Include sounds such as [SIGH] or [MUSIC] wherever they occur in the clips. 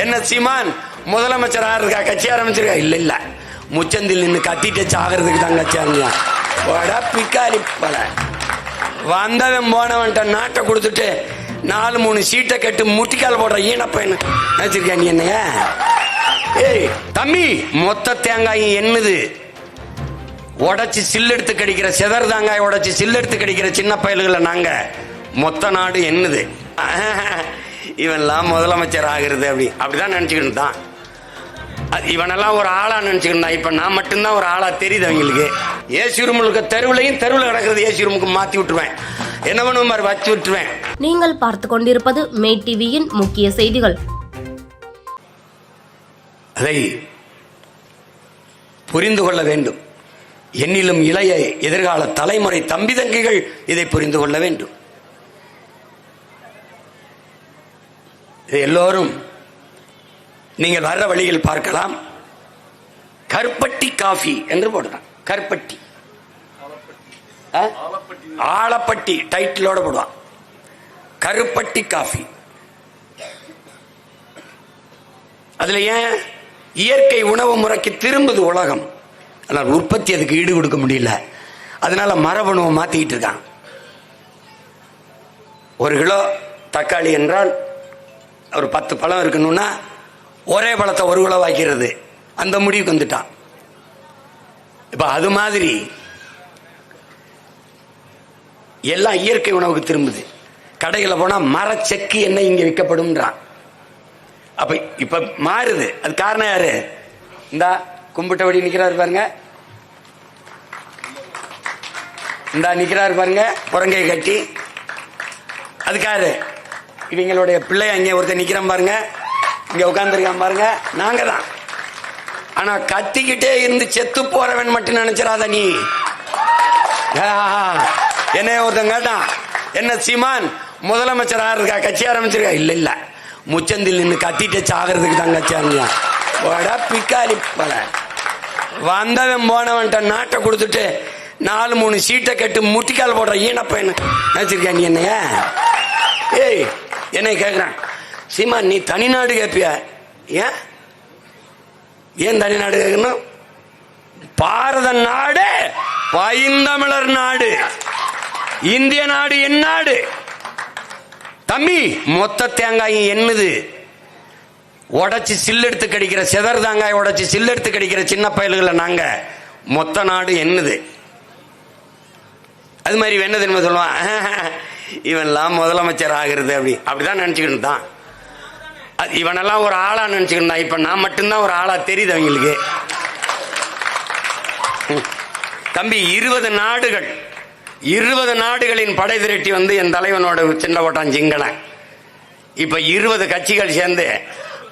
என்ன சீமான்? முதலமைச்சர் இருக்கா கட்சி ஆரம்பிச்சிருக்கா? இல்ல இல்ல. முச்சந்தில் நின்று கத்திட்டு சாகிறதுக்கு தான் கட்சி ஆரம்பிச்சான் பிக்காலி பல. வந்தவன் போனவன்ட்ட நாட்டை கொடுத்துட்டு நாலு மூணு சீட்டை கட்டு முட்டிக்கால் போடுற ஈனப்பையன் நினைச்சிருக்கியா நீ என்னைய? ஏய் தம்பி மொத்த தேங்காயும் என்னது? உடச்சி சில்லெடுத்து கடிக்கிற செதர் தேங்காய் உடச்சி சில்லெடுத்து கடிக்கிற சின்ன பயல்களை நாங்க. மொத்த நாடு என்னது? [LAUGHS] இவன்லாம் முதலமைச்சர் ஆகிறது அப்படி. அப்படிதான் நினைச்சுக்கிட்டு தான் இவனெல்லாம் ஒரு ஆளா நினைச்சுக்கிட்டான் இப்ப நான் மட்டும்தான் ஒரு ஆளா தெரியுது அவங்களுக்கு. ஏசி ரூமுக்கு தெருவுலையும் தெருவில் கிடக்கிறது ஏசி ரூமுக்கு மாத்தி விட்டுருவேன். என்ன பண்ணுவோம் மாதிரி வச்சு விட்டுருவேன். நீங்கள் பார்த்து கொண்டிருப்பது மே டிவியின் முக்கிய செய்திகள். அதை புரிந்து கொள்ள வேண்டும். என்னிலும் இளைய எதிர்கால தலைமுறை தம்பி தங்கைகள் இதை புரிந்து கொள்ள வேண்டும். எல்லோரும் நீங்கள் வர்ற வழியில் பார்க்கலாம். கருப்பட்டி காஃபி என்று போடுறான். கருப்பட்டி. ஆலப்பட்டி டைட்டிலோட போடுவான். கருப்பட்டி காஃபி. அதுல ஏன் இயற்கை உணவு முறைக்கு திரும்புது உலகம்? ஆனால் உற்பத்தி அதுக்கு ஈடு கொடுக்க முடியல. அதனால மரபணுவை மாத்திக்கிட்டு இருக்கான். ஒரு கிலோ தக்காளி என்றால் ஒரு பத்து பழம் இருக்கணும்னா ஒரே பழத்தை ஒரு கிலோ வாக்கிறது அந்த முடிவுக்கு வந்துட்டான். இப்ப அது மாதிரி எல்லாம் இயற்கை உணவுக்கு திரும்புது. கடைகளை போனா மரச்செக்கு எண்ணெய் இங்க விற்கப்படும்ன்றான். அப்ப இப்ப மாறுது. அது காரணம் யாரு? இந்த கும்பிட்டபடி நிக்கிறாரு பாருங்க. இந்த நிக்கிறாரு பாருங்க. புறங்கை கட்டி. அதுக்காரு இவங்களுடைய பிள்ளை அங்கே ஒருத்தர் நிக்கிறான் பாருங்க. இங்க உட்கார்ந்துருக்கான் பாருங்க. நாங்க தான். ஆனா கத்திக்கிட்டே இருந்து செத்து போறவன் மட்டும் நினைச்சிடாத நீ. என்ன என்னைய ஒருத்தன் கேட்டான். என்ன சீமான் முதலமைச்சரா இருக்கா கட்சி ஆரம்பிச்சிருக்கா? இல்ல இல்ல. முச்சந்தில் நின்று கத்திட்டு சாகிறதுக்கு தான் கட்சி ஆரம்பிச்சான். போடா பிக்காலி பல. வந்தவன் போனவன்ட்ட நாட்டை கொடுத்துட்டு நாலு மூணு சீட்டை கட்டு முட்டிக்கால் போடுற ஈனப்பையன் நினைச்சிருக்கேன் நீ என்னைய? ஏய் என்னை கேக்குறான். சீமா நீ தனிநாடு கேட்பிய ஏன்? ஏன் தனிநாடு கேட்கணும் பாரத நாடு பைந்தமிழர் நாடு. இந்திய நாடு என் நாடு. தம்பி மொத்த தேங்காயும் என்னது உடச்சி சில்லெடுத்து கடிக்கிற செதர் தேங்காய் உடச்சி சில்லெடுத்து கடிக்கிற சின்ன பயல்களை நாங்க மொத்த நாடு என்னது அது மாதிரி என்ன சொல்லுவான் [LAUGHS] இவன்லாம் முதலமைச்சர் ஆகிறது அப்படி. அப்படிதான் நினைச்சுக்கிட்டு தான் அது இவனெல்லாம் ஒரு ஆளா நினைச்சுக்கிட்டு தான் இப்ப நான் மட்டும்தான் ஒரு ஆளா தெரியுது அவங்களுக்கு. தம்பி இருபது நாடுகள் இருபது நாடுகளின் படை திரட்டி வந்து என் தலைவனோட சின்ன ஓட்டான் சிங்களன் இப்ப இருபது கட்சிகள் சேர்ந்து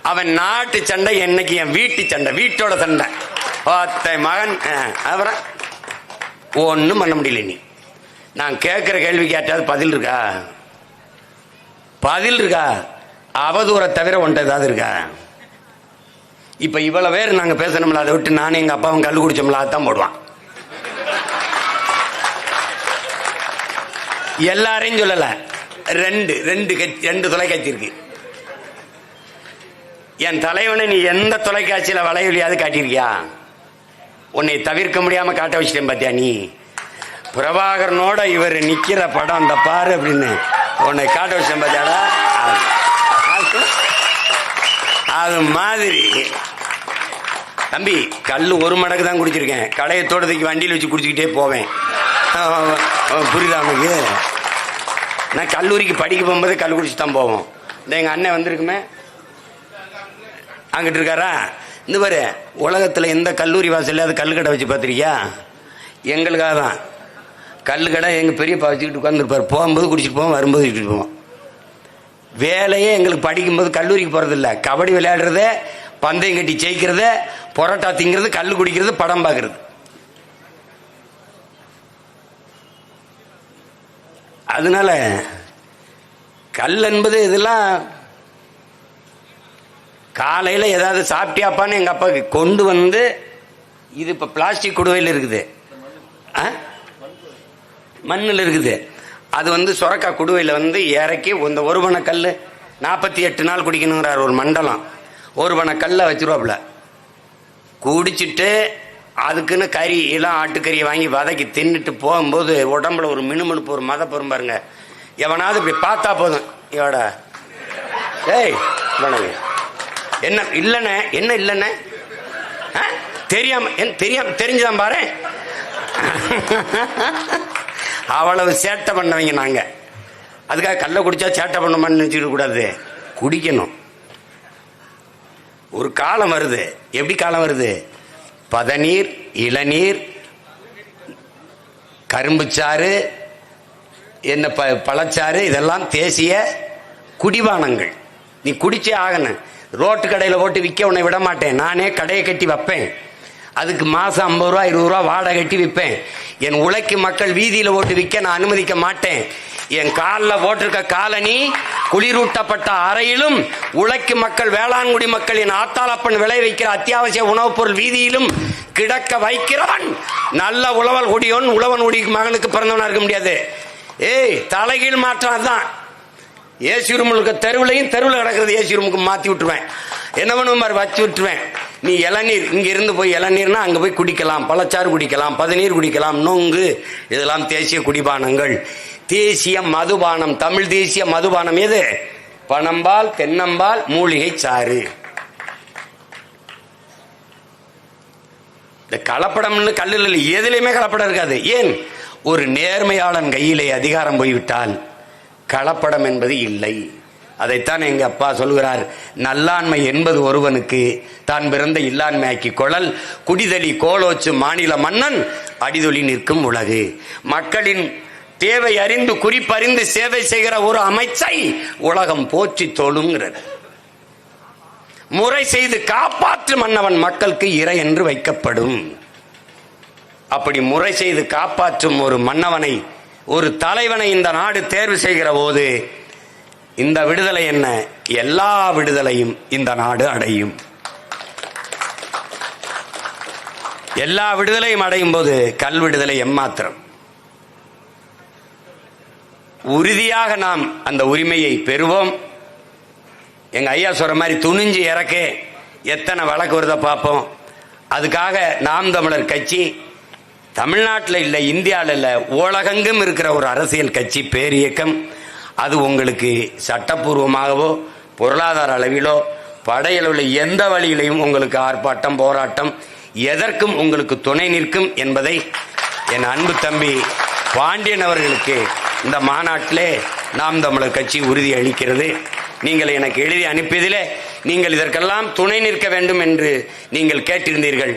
அவன் நாட்டு சண்டை என்னைக்கு என் வீட்டு சண்டை வீட்டோட சண்டை. ஒத்தை மகன் அப்புறம் ஒன்றும் பண்ண முடியல நீ. நான் கேட்கிற கேள்வி கேட்டால் பதில் இருக்கா? பதில் இருக்கா? அவதூறை தவிர ஒன்றை ஏதாவது இருக்கா? இப்ப இவ்வளவு பேர் நாங்க பேசணும்ல அதை விட்டு நானும் எங்க அப்பாவும் கல் குடிச்சோம்ல அதான் போடுவான். எல்லாரையும் சொல்லல. ரெண்டு ரெண்டு கட்சி ரெண்டு தொலைக்காட்சி இருக்கு. என் தலைவனை நீ எந்த தொலைக்காட்சியில வளையொலியாவது காட்டியிருக்கியா? உன்னை தவிர்க்க முடியாம காட்ட வச்சிட்டேன் பாத்தியா நீ? பிரபாகரனோட இவர் நிக்கிற படம் அந்த பாரு அப்படின்னு. உன்னை காட்ட வச்சேன் பார்த்தாடா அது- மாதிரி. தம்பி கல் ஒரு மடக்கு தான் குடிச்சிருக்கேன். கடையை தோட்டத்துக்கு வண்டியில் வச்சு குடிச்சுக்கிட்டே போவேன். புரியுதா உனக்கு? நான் கல்லூரிக்கு படிக்க போகும்போது கல் குடிச்சு தான் போவோம். இந்த எங்கள் அண்ணன் வந்திருக்குமே? அங்கிட்டு இருக்காரா? இந்த பாரு உலகத்தில் எந்த கல்லூரி வாசல்ல கல் கடை வச்சு பார்த்துருக்கியா? எங்களுக்காக தான். கல் கடை எங்கள் பெரியப்பா வச்சுக்கிட்டு உட்காந்துருப்பார் போகும்போது குடிச்சிட்டு போவோம் வரும்போது குடிச்சிட்டு போவோம் வேலையே எங்களுக்கு படிக்கும்போது கல்லூரிக்கு போகிறதில்ல கபடி விளையாடுறது பந்தயம் கட்டி ஜெயிக்கிறது பொரோட்டா திங்கிறது கல் குடிக்கிறது படம் பார்க்கறது அதனால கல் என்பது இதெல்லாம் காலையில் ஏதாவது சாப்பிட்டியாப்பான்னு எங்கள் அப்பாவுக்கு கொண்டு வந்து இது இப்போ பிளாஸ்டிக் குடுவையில் இருக்குது. ஆ? மண்ணில் இருக்குது. அது வந்து சுரக்கா குடுவையில் வந்து இறக்கி இந்த ஒரு மண கல் நாற்பத்தி எட்டு நாள் குடிக்கணுங்கிறார் ஒரு மண்டலம். ஒரு பண கல்லை வச்சிருவாப்புல. குடிச்சிட்டு அதுக்குன்னு கறி எல்லாம் ஆட்டுக்கறியை வாங்கி வதக்கி தின்னுட்டு போகும்போது உடம்புல ஒரு மினுமினுப்பு ஒரு மத பெரும் பாருங்க. எவனாவது இப்படி பார்த்தா போதும். இவட. ஏய் வணங்க என்ன இல்லைண்ணே என்ன இல்லைண்ணே? ஆ? தெரியாம என் தெரியாம தெரிஞ்சுதான் பாரு அவ்வளவு சேட்டை பண்ணவங்க நாங்க. அதுக்காக கல்லை குடிச்சா சேட்டை பண்ணுமான்னு நினைச்சுக்க கூடாது. குடிக்கணும். ஒரு காலம் வருது. எப்படி காலம் வருது? பதநீர் இளநீர் கரும்புச்சாறு என்ன ப பழச்சாறு இதெல்லாம் தேசிய குடிபானங்கள். நீ குடிச்சே ஆகணும். ரோட்டு கடையில் போட்டு விற்க உன்னை விட மாட்டேன். நானே கடையை கட்டி வைப்பேன். அதுக்கு மாதம் ஐம்பது ரூபா இருபது ரூபா வாடகை கட்டி விற்பேன். என் உழைக்கு மக்கள் வீதியில் ஓட்டு விற்க நான் அனுமதிக்க மாட்டேன். என் காலில் போட்டிருக்க காலனி குளிரூட்டப்பட்ட அறையிலும் உழைக்கு மக்கள் வேளாண்குடி மக்களின் ஆத்தாளப்பன் விளை வைக்கிற அத்தியாவசிய உணவுப் பொருள் வீதியிலும் கிடக்க வைக்கிறவன் நல்ல உழவல் குடியோன் உழவன் குடி மகனுக்கு பிறந்தவனா இருக்க முடியாது. ஏய் தலைகீழ் மாற்றம் அதுதான். ஏசி ரூமுக்கு தெருவிலையும் தெருவில் கிடக்கிறது ஏசி ரூமுக்கு மாற்றி விட்டுருவேன். என்ன பண்ணுவேன் வச்சு விட்டுருவேன். நீ இளநீர் இங்கிருந்து போய் இளநீர்னா அங்கே போய் குடிக்கலாம். பழச்சாறு குடிக்கலாம் பதநீர் குடிக்கலாம். நொங்கு. இதெல்லாம் தேசிய குடிபானங்கள். தேசிய மதுபானம். தமிழ் தேசிய மதுபானம் எது? பனம்பால் தென்னம்பால் மூலிகை சாறு. இந்த கலப்படம்னு கல்லில் எதுலையுமே கலப்படம் இருக்காது. ஏன்? ஒரு நேர்மையாளன் கையிலே அதிகாரம் போய்விட்டால் கலப்படம் என்பது இல்லை. அதைத்தான் எங்க அப்பா சொல்கிறார் நல்லாண்மை என்பது ஒருவனுக்கு தான் பிறந்த இல்லாண்மையாக்கி கொழல் குடிதலி கோலோச்சு மாநில மன்னன் அடிதொலி நிற்கும் உலகு. மக்களின் தேவை அறிந்து குறிப்பறிந்து சேவை செய்கிற ஒரு அமைச்சை உலகம் போற்றி தோழுங்கிறது. முறை செய்து காப்பாற்று மன்னவன் மக்களுக்கு இறை என்று வைக்கப்படும். அப்படி முறை செய்து காப்பாற்றும் ஒரு மன்னவனை ஒரு தலைவனை இந்த நாடு தேர்வு செய்கிற போது இந்த விடுதலை என்ன? எல்லா விடுதலையும் இந்த நாடு அடையும். எல்லா விடுதலையும் அடையும் போது கல் விடுதலை எம்மாத்திரம்? உறுதியாக நாம் அந்த உரிமையை பெறுவோம். எங்க ஐயா சொல்ற மாதிரி துணிஞ்சு இறக்க எத்தனை வழக்கு வருத பார்ப்போம். அதுக்காக நாம் தமிழர் கட்சி தமிழ்நாட்டில் இல்லை இந்தியாவில் இல்லை உலகெங்கும் இருக்கிற ஒரு அரசியல் கட்சி பேரியக்கம். அது உங்களுக்கு சட்டப்பூர்வமாகவோ பொருளாதார அளவிலோ படையளவில் எந்த வழியிலையும் உங்களுக்கு ஆர்ப்பாட்டம் போராட்டம் எதற்கும் உங்களுக்கு துணை நிற்கும் என்பதை என் அன்பு தம்பி பாண்டியன் அவர்களுக்கு இந்த மாநாட்டிலே நாம் தமிழர் கட்சி உறுதி அளிக்கிறது. நீங்கள் எனக்கு எழுதி அனுப்பியதிலே நீங்கள் இதற்கெல்லாம் துணை நிற்க வேண்டும் என்று நீங்கள் கேட்டிருந்தீர்கள்.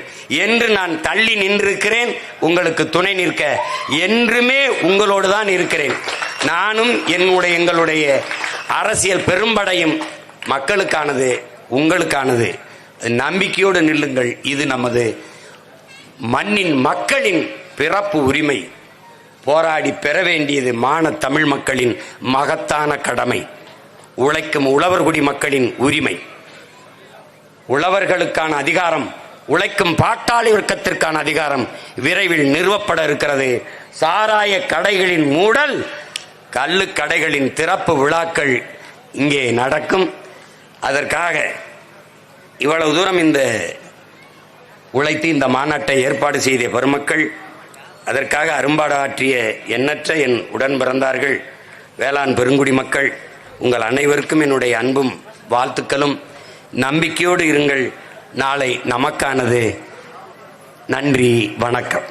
என்று நான் தள்ளி நின்றிருக்கிறேன் உங்களுக்கு துணை நிற்க. என்றுமே உங்களோடு தான் இருக்கிறேன். நானும் என்னுடைய எங்களுடைய அரசியல் பெரும்படையும் மக்களுக்கானது உங்களுக்கானது. நம்பிக்கையோடு நில்லுங்கள். இது நமது மண்ணின் மக்களின் பிறப்பு உரிமை. போராடி பெற வேண்டியது மான தமிழ் மக்களின் மகத்தான கடமை. உழைக்கும் உழவர்குடி மக்களின் உரிமை. உழவர்களுக்கான அதிகாரம் உழைக்கும் பாட்டாளி வர்க்கத்திற்கான அதிகாரம் விரைவில் நிறுவப்பட இருக்கிறது. சாராய கடைகளின் மூடல் கள்ளுக்கடைகளின் திறப்பு விழாக்கள் இங்கே நடக்கும். அதற்காக இவ்வளவு தூரம் இந்த உழைத்து இந்த மாநாட்டை ஏற்பாடு செய்த பெருமக்கள் அதற்காக அரும்பாடு ஆற்றிய எண்ணற்ற என் உடன் பிறந்தார்கள் வேளாண் பெருங்குடி மக்கள் உங்கள் அனைவருக்கும் என்னுடைய அன்பும் வாழ்த்துக்களும். நம்பிக்கையோடு இருங்கள். நாளை நமக்கானது. நன்றி வணக்கம்.